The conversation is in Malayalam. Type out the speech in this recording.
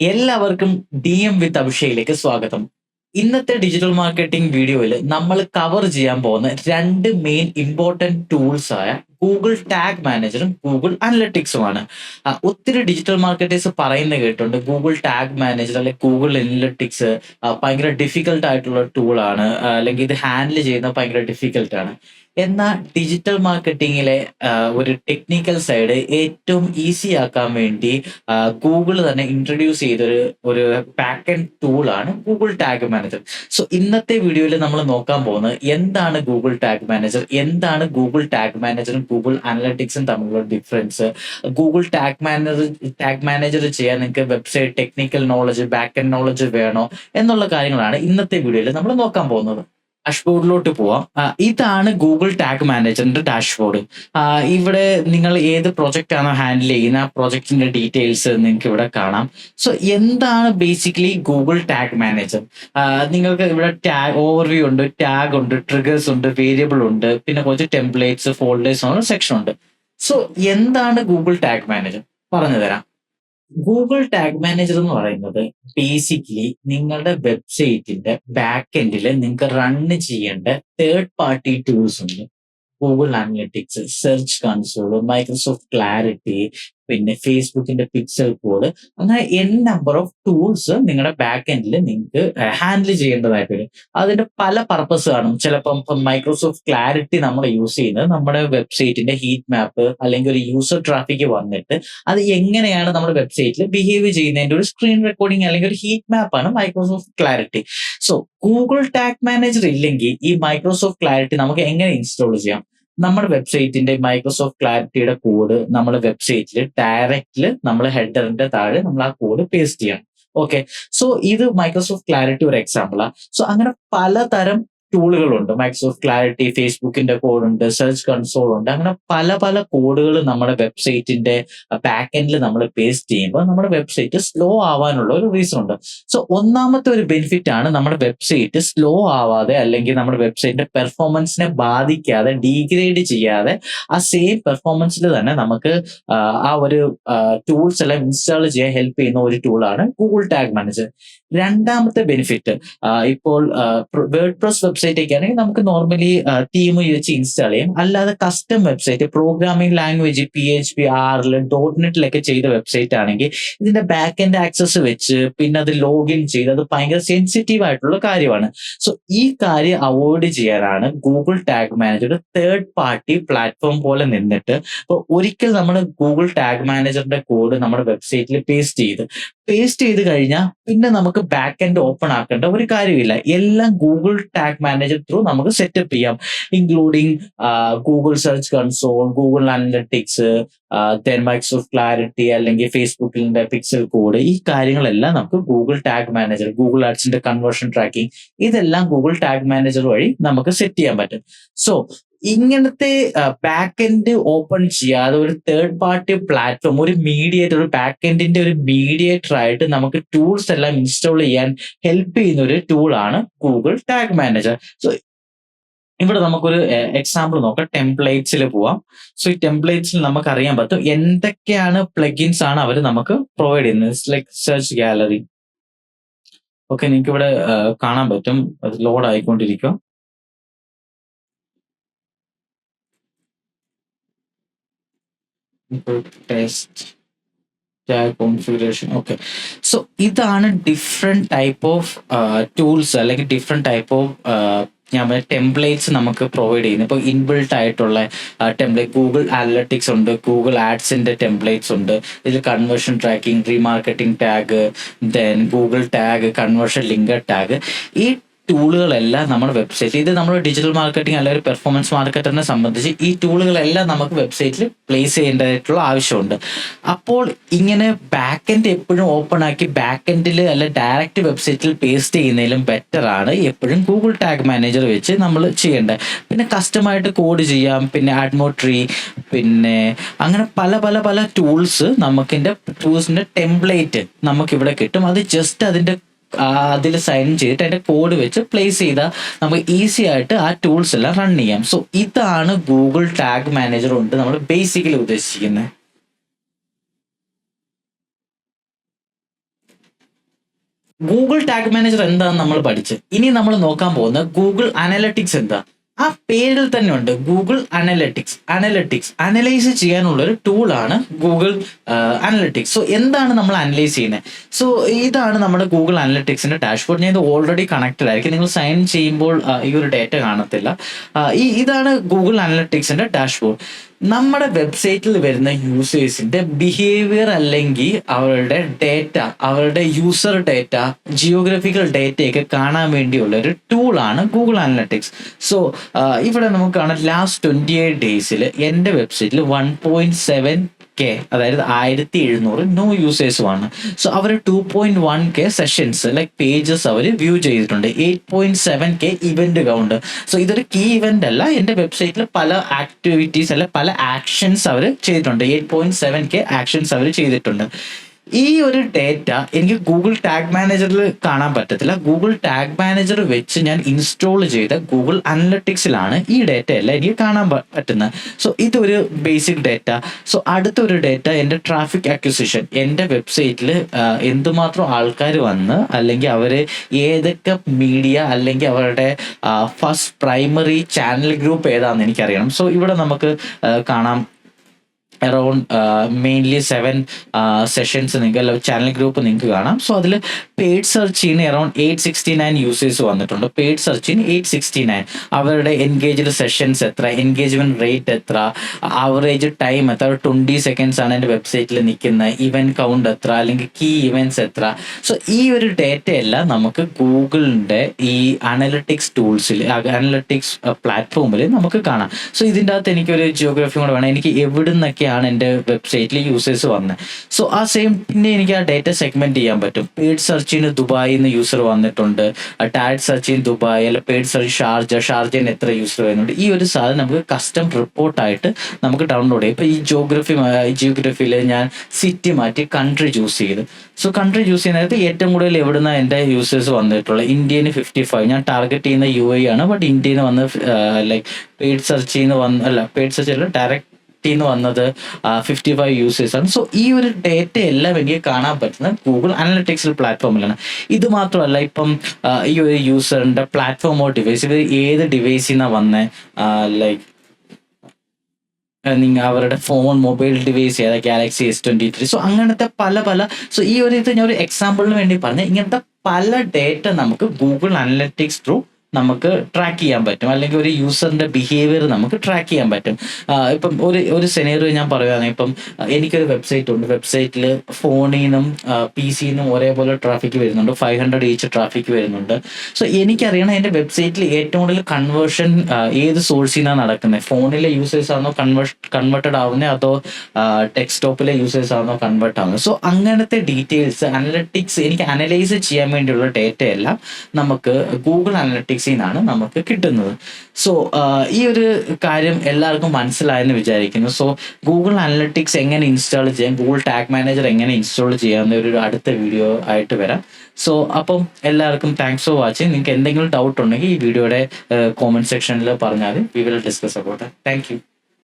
എല്ലാവർക്കും ഡി എം വിത്ത് അഭിഷേകിലേക്ക് സ്വാഗതം. ഇന്നത്തെ ഡിജിറ്റൽ മാർക്കറ്റിംഗ് വീഡിയോയിൽ നമ്മൾ കവർ ചെയ്യാൻ പോകുന്ന രണ്ട് മെയിൻ ഇമ്പോർട്ടന്റ് ടൂൾസ് ആയ ഗൂഗിൾ ടാഗ് മാനേജറും ഗൂഗിൾ അനലറ്റിക്സുമാണ് ഒത്തിരി ഡിജിറ്റൽ മാർക്കറ്റേഴ്സ് പറയുന്ന കേട്ടുണ്ട് ഗൂഗിൾ ടാഗ് മാനേജർ അല്ലെങ്കിൽ ഗൂഗിൾ അനലറ്റിക്സ് ഭയങ്കര ഡിഫിക്കൽട്ട് ആയിട്ടുള്ള ടൂളാണ് അല്ലെങ്കിൽ ഇത് ഹാൻഡിൽ ചെയ്യുന്നത് ഭയങ്കര ഡിഫിക്കൽട്ട് ആണ്. എന്നാൽ ഡിജിറ്റൽ മാർക്കറ്റിങ്ങിലെ ഒരു ടെക്നിക്കൽ സൈഡ് ഏറ്റവും ഈസി ആക്കാൻ വേണ്ടി ഗൂഗിൾ തന്നെ ഇൻട്രൊഡ്യൂസ് ചെയ്തൊരു ഒരു പാക്കൻ ടൂളാണ് ഗൂഗിൾ ടാഗ് മാനേജർ സോ ഇന്നത്തെ വീഡിയോയിൽ നമ്മൾ നോക്കാൻ പോകുന്നത് എന്താണ് ഗൂഗിൾ ടാഗ് മാനേജർ എന്താണ് ഗൂഗിൾ ടാഗ് മാനേജറും ഗൂഗിൾ അനലറ്റിക്സും തമ്മിലുള്ള difference Google tag manager tag manager ചെയ്യാൻ നിങ്ങൾക്ക് website technical knowledge back knowledge വേണോ? എന്നുള്ള കാര്യങ്ങളാണ് ഇന്നത്തെ വീഡിയോയിൽ നമ്മൾ നോക്കാൻ പോകുന്നത്. ഡാഷ്ബോർഡിലോട്ട് പോവാം. ഇതാണ് ഗൂഗിൾ ടാഗ് മാനേജറിന്റെ ഡാഷ്ബോർഡ് ഇവിടെ നിങ്ങൾ ഏത് പ്രൊജക്റ്റ് ആണോ ഹാൻഡിൽ ചെയ്യുന്ന ആ പ്രൊജക്ടിന്റെ ഡീറ്റെയിൽസ് നിങ്ങൾക്ക് ഇവിടെ കാണാം. സോ എന്താണ് ബേസിക്കലി ഗൂഗിൾ ടാഗ് മാനേജർ നിങ്ങൾക്ക് ഇവിടെ ടാഗ് ഓവർവ്യൂ ഉണ്ട് ടാഗ് ഉണ്ട് ട്രിഗേഴ്സ് ഉണ്ട് വേരിയബിൾ ഉണ്ട് പിന്നെ കുറച്ച് ടെംപ്ലേറ്റ്സ് ഫോൾഡേഴ്സ് സെക്ഷൻ ഉണ്ട്. സോ എന്താണ് ഗൂഗിൾ ടാഗ് മാനേജർ പറഞ്ഞു തരാം ഗൂഗിൾ ടാഗ് മാനേജർ എന്ന് പറയുന്നത് ബേസിക്കലി നിങ്ങളുടെ വെബ്സൈറ്റിന്റെ ബാക്ക് എൻഡിൽ നിങ്ങൾക്ക് റണ്ണ് ചെയ്യേണ്ട തേർഡ് പാർട്ടി ടൂൾസ് ഉണ്ട്. Google analytics search console Microsoft Clarity പിന്നെ ഫേസ്ബുക്കിന്റെ പിക്സൽ കോഡ് അങ്ങനെ എൻ നമ്പർ ഓഫ് ടൂൾസ് നിങ്ങളുടെ ബാക്ക് എൻഡിൽ നിങ്ങൾക്ക് ഹാൻഡിൽ ചെയ്യേണ്ടതായിട്ട് വരും. അതിന്റെ പല പർപ്പസ് കാണും. ചിലപ്പം മൈക്രോസോഫ്റ്റ് ക്ലാരിറ്റി നമ്മൾ യൂസ് ചെയ്യുന്നത് നമ്മുടെ വെബ്സൈറ്റിന്റെ ഹീറ്റ് മാപ്പ് അല്ലെങ്കിൽ ഒരു യൂസർ ട്രാഫിക് വന്നിട്ട് അത് എങ്ങനെയാണ് നമ്മുടെ വെബ്സൈറ്റിൽ ബിഹേവ് ചെയ്യുന്നതിന്റെ ഒരു സ്ക്രീൻ റെക്കോർഡിംഗ് അല്ലെങ്കിൽ ഒരു heat മാപ്പാണ് Microsoft Clarity so Google tag manager ഇല്ലെങ്കിൽ ഈ മൈക്രോസോഫ്റ്റ് ക്ലാരിറ്റി നമുക്ക് എങ്ങനെ ഇൻസ്റ്റാൾ ചെയ്യാം? നമ്മുടെ വെബ്സൈറ്റിന്റെ മൈക്രോസോഫ്റ്റ് ക്ലാരിറ്റിയുടെ കോഡ് നമ്മുടെ വെബ്സൈറ്റിൽ ഡയറക്റ്റിൽ നമ്മൾ ഹെഡറിന്റെ താഴെ നമ്മൾ ആ കോഡ് പേസ്റ്റ് ചെയ്യണം. ഓക്കെ സോ ഇത് മൈക്രോസോഫ്റ്റ് ക്ലാരിറ്റി ഒരു എക്സാമ്പിളാണ് സോ അങ്ങനെ പലതരം ടൂളുകളുണ്ട് മൈക്രോസോഫ്റ്റ് ക്ലാരിറ്റി ഫേസ്ബുക്കിന്റെ കോഡ് ഉണ്ട് സെർച്ച് കൺസോൾ ഉണ്ട്. അങ്ങനെ പല പല കോഡുകൾ നമ്മുടെ വെബ്സൈറ്റിന്റെ ബാക്ക് എൻഡിൽ നമ്മൾ പേസ്റ്റ് ചെയ്യുമ്പോൾ നമ്മുടെ വെബ്സൈറ്റ് സ്ലോ ആവാനുള്ള ഒരു റീസൺ ഉണ്ട്. സോ ഒന്നാമത്തെ ഒരു ബെനിഫിറ്റ് ആണ് നമ്മുടെ വെബ്സൈറ്റ് സ്ലോ ആവാതെ അല്ലെങ്കിൽ നമ്മുടെ വെബ്സൈറ്റിന്റെ പെർഫോമൻസിനെ ബാധിക്കാതെ ഡീഗ്രേഡ് ചെയ്യാതെ ആ സെയിം പെർഫോമൻസിൽ തന്നെ നമുക്ക് ആ, ഒരു ടൂൾസ് എല്ലാം ഇൻസ്റ്റാൾ ചെയ്യാൻ ഹെൽപ്പ് ചെയ്യുന്ന ഒരു ടൂളാണ് ഗൂഗിൾ ടാഗ് മാനേജർ രണ്ടാമത്തെ ബെനിഫിറ്റ് ഇപ്പോൾ വേർഡ് വെബ്സൈറ്റ് ഒക്കെ ആണെങ്കിൽ നമുക്ക് നോർമലി തീം വെച്ച് ഇൻസ്റ്റാൾ ചെയ്യാം. അല്ലാതെ custom website programming language P H P ആറിൽ ഡോട്ട് നെറ്റിലൊക്കെ ചെയ്ത വെബ്സൈറ്റ് ആണെങ്കിൽ ഇതിന്റെ ബാക്ക് എൻഡ് ആക്സസ് വെച്ച് പിന്നെ അത് ലോഗിൻ ചെയ്ത് അത് ഭയങ്കര സെൻസിറ്റീവ് ആയിട്ടുള്ള കാര്യമാണ്. സോ ഈ കാര്യം അവോയ്ഡ് ചെയ്യാനാണ് Google tag manager third party platform പോലെ നിന്നിട്ട് അപ്പോൾ ഒരിക്കൽ നമ്മൾ ഗൂഗിൾ ടാഗ് മാനേജറിന്റെ കോഡ് നമ്മുടെ വെബ്സൈറ്റിൽ പേസ്റ്റ് ചെയ്ത് പേസ്റ്റ് ചെയ്ത് കഴിഞ്ഞാൽ പിന്നെ നമുക്ക് ബാക്ക് എൻഡ് ഓപ്പൺ ആക്കേണ്ട ഒരു കാര്യമില്ല. എല്ലാം ഗൂഗിൾ ടാഗ് മാനേജർ ത്രൂ നമുക്ക് സെറ്റപ്പ് ചെയ്യാം. Including Google search console Google analytics then Microsoft Clarity അല്ലെങ്കിൽ ഫേസ്ബുക്കിന്റെ പിക്സൽ കോഡ് ഈ കാര്യങ്ങളെല്ലാം നമുക്ക് ഗൂഗിൾ ടാഗ് മാനേജർ ഗൂഗിൾ ആഡ്സിന്റെ കൺവേർഷൻ ട്രാക്കിംഗ് ഇതെല്ലാം ഗൂഗിൾ ടാഗ് മാനേജർ വഴി നമുക്ക് സെറ്റ് ചെയ്യാൻ പറ്റും. സോ ഇങ്ങനത്തെ ബാക്ക് എൻഡ് ഓപ്പൺ ചെയ്യാതെ ഒരു തേർഡ് പാർട്ടി പ്ലാറ്റ്ഫോം ഒരു മീഡിയേറ്റർ ഒരു ബാക്ക് എൻഡിന്റെ ഒരു മീഡിയേറ്റർ ആയിട്ട് നമുക്ക് ടൂൾസ് എല്ലാം ഇൻസ്റ്റാൾ ചെയ്യാൻ ഹെൽപ്പ് ചെയ്യുന്ന ഒരു ടൂൾ ആണ് ഗൂഗിൾ ടാഗ് മാനേജർ സോ ഇവിടെ നമുക്കൊരു എക്സാമ്പിൾ നോക്കാം. ടെംപ്ലേറ്റ്സിൽ പോവാം. സോ ഈ ടെംപ്ലേറ്റ്സിൽ നമുക്ക് അറിയാൻ പറ്റും എന്തൊക്കെയാണ് പ്ലഗിൻസ് ആണ് അവർ നമുക്ക് പ്രൊവൈഡ് ചെയ്യുന്നത്. ലൈക്ക് സെർച്ച് ഗാലറി ഓക്കെ നിങ്ങൾക്ക് ഇവിടെ കാണാൻ പറ്റും. അത് load ആയിക്കൊണ്ടിരിക്കും. Test tag configuration okay so ഇതാണ് ഡിഫറെന്റ് ടൈപ്പ് ഓഫ് ടൂൾസ് അല്ലെങ്കിൽ ഡിഫറെന്റ് ടൈപ്പ് ഓഫ് ഞാൻ ടെംപ്ലേറ്റ്സ് നമുക്ക് പ്രൊവൈഡ് ചെയ്യുന്നത്. ഇപ്പോൾ ഇൻബിൽട്ട് ആയിട്ടുള്ള ടെംപ്ലേറ്റ് ഗൂഗിൾ അനലറ്റിക്സ് ഉണ്ട് ഗൂഗിൾ ആഡ്സിന്റെ ടെംപ്ലേറ്റ്സ് ഉണ്ട്. ഇതിൽ conversion tracking remarketing tag then Google tag conversion linker tag ഈ ടൂളുകളെല്ലാം നമ്മുടെ വെബ്സൈറ്റ് ഇത് നമ്മുടെ ഡിജിറ്റൽ മാർക്കറ്റിംഗ് അല്ലെങ്കിൽ പെർഫോമൻസ് മാർക്കറ്റിനെ സംബന്ധിച്ച് ഈ ടൂളുകളെല്ലാം നമുക്ക് വെബ്സൈറ്റിൽ പ്ലേസ് ചെയ്യേണ്ടതായിട്ടുള്ള ആവശ്യമുണ്ട്. അപ്പോൾ ഇങ്ങനെ ബാക്ക് എൻഡ് എപ്പോഴും ഓപ്പൺ ആക്കി ബാക്ക് എൻഡിൽ അല്ല ഡയറക്റ്റ് വെബ്സൈറ്റിൽ പേസ്റ്റ് ചെയ്യുന്നതിലും ബെറ്റർ ആണ് എപ്പോഴും ഗൂഗിൾ ടാഗ് മാനേജർ വെച്ച് നമ്മൾ ചെയ്യേണ്ടത്. പിന്നെ കസ്റ്റമായിട്ട് കോഡ് ചെയ്യാം പിന്നെ അഡ്മോട്രി പിന്നെ അങ്ങനെ പല പല പല ടൂൾസ് നമുക്കിന്റെ ടൂൾസിന്റെ ടെംപ്ലേറ്റ് നമുക്കിവിടെ കിട്ടും. അത് ജസ്റ്റ് അതിന്റെ അതിൽ സൈൻ ചെയ്തിട്ട് അതിന്റെ കോഡ് വെച്ച് പ്ലേസ് ചെയ്താൽ നമുക്ക് ഈസി ആയിട്ട് ആ ടൂൾസ് എല്ലാം റൺ ചെയ്യാം. സോ ഇതാണ് ഗൂഗിൾ ടാഗ് മാനേജർ കൊണ്ട് നമ്മൾ ബേസിക്കലി ഉദ്ദേശിക്കുന്നത് ഗൂഗിൾ ടാഗ് മാനേജർ എന്താണെന്ന് നമ്മൾ പഠിച്ച്. ഇനി നമ്മൾ നോക്കാൻ പോകുന്നത് ഗൂഗിൾ അനലറ്റിക്സ് എന്താ? ആ പേരിൽ തന്നെ ഉണ്ട് ഗൂഗിൾ അനലറ്റിക്സ്. അനലറ്റിക്സ്. അനലൈസ് ചെയ്യാനുള്ള ഒരു ടൂളാണ് ഗൂഗിൾ അനലറ്റിക്സ്. സോ എന്താണ് നമ്മൾ അനലൈസ് ചെയ്യുന്നത്? സോ ഇതാണ് നമ്മുടെ ഗൂഗിൾ അനലറ്റിക്സിന്റെ ഡാഷ്ബോർഡ്. ഞാൻ ഇത് ഓൾറെഡി കണക്റ്റഡ് ആയിരിക്കും. നിങ്ങൾ സൈൻ ചെയ്യുമ്പോൾ ഈ ഒരു ഡേറ്റ കാണത്തില്ല. ഈ ഇതാണ് ഗൂഗിൾ അനലറ്റിക്സിന്റെ ഡാഷ്ബോർഡ്. നമ്മുടെ വെബ്സൈറ്റിൽ വരുന്ന യൂസേഴ്സിന്റെ ബിഹേവിയർ അല്ലെങ്കിൽ അവരുടെ ഡേറ്റ അവരുടെ യൂസർ ഡേറ്റ ജിയോഗ്രഫിക്കൽ ഡേറ്റയൊക്കെ കാണാൻ വേണ്ടിയുള്ള ഒരു ടൂളാണ് ഗൂഗിൾ അനലറ്റിക്സ് സോ ഇവിടെ നമുക്ക് കാണാം ലാസ്റ്റ് ട്വന്റി എയ്റ്റ് ഡേയ്സിൽ എന്റെ വെബ്സൈറ്റിൽ വൺ പോയിന്റ് സെവൻ കെ അതായത് ആയിരത്തി എഴുന്നൂറ് നോ യൂസേഴ്സുമാണ് സോ അവർ two point one K sessions like pages അവർ വ്യൂ ചെയ്തിട്ടുണ്ട്. Eight point seven K event count so ഇതൊരു കീ ഇവന്റ് അല്ല. എന്റെ വെബ്സൈറ്റിൽ പല ആക്ടിവിറ്റീസ് അല്ല പല ആക്ഷൻസ് അവർ ചെയ്തിട്ടുണ്ട്. Eight point seven K actions അവർ ചെയ്തിട്ടുണ്ട്. ഈ ഒരു ഡേറ്റ എനിക്ക് ഗൂഗിൾ ടാഗ് മാനേജറിൽ കാണാൻ പറ്റത്തില്ല. ഗൂഗിൾ ടാഗ് മാനേജർ വെച്ച് ഞാൻ ഇൻസ്റ്റോൾ ചെയ്ത ഗൂഗിൾ അനലറ്റിക്സിലാണ് ഈ ഡേറ്റ എല്ലാം എനിക്ക് കാണാൻ പറ്റുന്നത്. സോ ഇതൊരു ബേസിക് ഡേറ്റ സോ അടുത്തൊരു ഡേറ്റ എന്റെ ട്രാഫിക് അക്വിസിഷൻ എന്റെ വെബ്സൈറ്റിൽ എന്തുമാത്രം ആൾക്കാർ വന്ന് അല്ലെങ്കിൽ അവർ ഏതൊക്കെ മീഡിയ അല്ലെങ്കിൽ അവരുടെ ഫസ്റ്റ് പ്രൈമറി ചാനൽ ഗ്രൂപ്പ് ഏതാണെന്ന് എനിക്കറിയണം. സോ ഇവിടെ നമുക്ക് കാണാം. അറൗണ്ട് മെയിൻലി സെവൻ സെഷൻസ് നിങ്ങൾക്ക് അല്ല ചാനൽ ഗ്രൂപ്പ് നിങ്ങൾക്ക് കാണാം. സോ അതിൽ paid സെർച്ചിന് around eight sixty nine users വന്നിട്ടുണ്ട്. പെയ്ഡ് സെർച്ചിന് എയ്റ്റ് സിക്സ്റ്റി നയൻ അവരുടെ എൻഗേജ്ഡ് സെഷൻസ് എത്ര എൻഗേജ്മെന്റ് റേറ്റ് എത്ര ആവറേജ് ടൈം എത്ര ട്വന്റി സെക്കൻഡ്സ് ആണ് എന്റെ വെബ്സൈറ്റിൽ നിൽക്കുന്ന ഇവന്റ് കൗണ്ട് എത്ര അല്ലെങ്കിൽ കീ ഇവന്റ്സ് എത്ര. സോ ഈ ഒരു ഡേറ്റ എല്ലാം നമുക്ക് ഗൂഗിളിന്റെ ഈ അനലറ്റിക്സ് ടൂൾസിൽ അനലറ്റിക്സ് പ്ലാറ്റ്ഫോമിൽ നമുക്ക് കാണാം. സോ ഇതിന്റെ അകത്ത് എനിക്കൊരു ജിയോഗ്രഫി കൂടെ വേണം. എനിക്ക് എവിടെ നിന്നൊക്കെയാണ് എന്റെ വെബ്സൈറ്റിൽ യൂസേഴ്സ് വന്നത്. സോ ആ സെയിം പിന്നെ എനിക്ക് ആ ഡേറ്റ സെഗ്മെന്റ് ചെയ്യാൻ പറ്റും. പെയ്ഡ് സെർച്ചിന് ദുബായിൽ നിന്ന് യൂസർ വന്നിട്ടുണ്ട്. ടാഡ് സെർച്ചിന് ദുബായ് അല്ല പെയ്ഡ് സെർച്ച് ഷാർജ ഷാർജയിൽ എത്ര യൂസർ വരുന്നുണ്ട്. ഈ ഒരു സാധനം നമുക്ക് കസ്റ്റം റിപ്പോർട്ടായിട്ട് നമുക്ക് ഡൗൺലോഡ് ചെയ്യാം. ഇപ്പോൾ ഈ ജിയോഗ്രഫി ജിയോഗ്രഫിയിൽ ഞാൻ സിറ്റി മാറ്റി കൺട്രി ചൂസ് ചെയ്ത്. സോ കൺട്രി ചൂസ് ചെയ്യുന്ന ഏറ്റവും കൂടുതൽ എവിടുന്ന എന്റെ യൂസേഴ്സ് വന്നിട്ടുള്ളത്? ഇന്ത്യയിൽ ഫിഫ്റ്റി ഫൈവ് ഞാൻ ടാർഗറ്റ് ചെയ്യുന്ന യു എ ആണ്. ബട്ട് ഇന്ത്യയിൽ നിന്ന് വന്ന് ലൈക്ക് പെയ്ഡ് സെർച്ചിൽ നിന്ന് വന്ന് അല്ല പെയ്ഡ് സെർച്ച് അല്ല ഡയറക്റ്റ് നിന്ന് വന്നത് ഫിഫ്റ്റി ഫൈവ് യൂസേഴ്സ് ആണ്. സോ ഈ ഒരു ഡേറ്റ എല്ലാം എനിക്ക് കാണാൻ പറ്റുന്നത് ഗൂഗിൾ അനലറ്റിക്സിൽ പ്ലാറ്റ്ഫോമിലാണ് ഇത് മാത്രമല്ല ഇപ്പം ഈ ഒരു യൂസറിന്റെ പ്ലാറ്റ്ഫോമോ ഡിവൈസ് ഇത് ഏത് ഡിവൈസിൽ നിന്നാണ് വന്നത് ലൈക്ക് നിങ്ങൾ അവരുടെ ഫോൺ മൊബൈൽ ഡിവൈസ് ഏതാ Galaxy S twenty three so അങ്ങനത്തെ പല പല സോ ഈ ഒരു ഇത് ഞാൻ ഒരു എക്സാമ്പിളിന് വേണ്ടി പറഞ്ഞ. ഇങ്ങനത്തെ പല ഡേറ്റ നമുക്ക് ഗൂഗിൾ അനലറ്റിക്സ് ത്രൂ നമുക്ക് ട്രാക്ക് ചെയ്യാൻ പറ്റും. അല്ലെങ്കിൽ ഒരു യൂസറിന്റെ ബിഹേവിയർ നമുക്ക് ട്രാക്ക് ചെയ്യാൻ പറ്റും. ഇപ്പം ഒരു ഒരു സെനേറിയോ ഞാൻ പറയുകയാണെങ്കിൽ ഇപ്പം എനിക്കൊരു വെബ്സൈറ്റ് ഉണ്ട്. വെബ്സൈറ്റിൽ ഫോണിൽ നിന്നും പി സിയിൽ നിന്നും ഒരേപോലെ ട്രാഫിക് വരുന്നുണ്ട്. ഫൈവ് ഹൺഡ്രഡ് ഈച്ച് ട്രാഫിക് വരുന്നുണ്ട്. സോ എനിക്കറിയണം എന്റെ വെബ്സൈറ്റിൽ ഏറ്റവും കൂടുതൽ കൺവേർഷൻ ഏത് സോഴ്സിൽ നിന്നാണ് നടക്കുന്നത് ഫോണിലെ യൂസേഴ്സ് ആണോ കൺവേർട്ട് കൺവേർട്ടഡ് ആവുന്നത് അതോ ഡെസ്ക്ടോപ്പിലെ യൂസേഴ്സ് ആണോ കൺവേർട്ട് ആവുന്നത് സോ അങ്ങനത്തെ ഡീറ്റെയിൽസ് അനലറ്റിക്സ് എനിക്ക് അനലൈസ് ചെയ്യാൻ വേണ്ടിയുള്ള ഡേറ്റ എല്ലാം നമുക്ക് ഗൂഗിൾ അനലറ്റിക്സിൽ നിന്നാണ് നമുക്ക് കിട്ടുന്നത്. സോ ഈ ഒരു കാര്യം എല്ലാവർക്കും മനസ്സിലായെന്ന് വിചാരിക്കുന്നു. സോ ഗൂഗിൾ അനലറ്റിക്സ് എങ്ങനെ ഇൻസ്റ്റാൾ ചെയ്യാം? ഗൂഗിൾ ടാഗ് മാനേജർ എങ്ങനെ ഇൻസ്റ്റാൾ ചെയ്യാമെന്ന ഒരു അടുത്ത വീഡിയോ ആയിട്ട് വരാം. സോ അപ്പം എല്ലാവർക്കും താങ്ക്സ് ഫോർ വാച്ചിങ് നിങ്ങൾക്ക് എന്തെങ്കിലും ഡൗട്ട് ഉണ്ടെങ്കിൽ ഈ വീഡിയോയുടെ കോമെന്റ് സെക്ഷനിൽ പറഞ്ഞാൽ we will discuss about thank you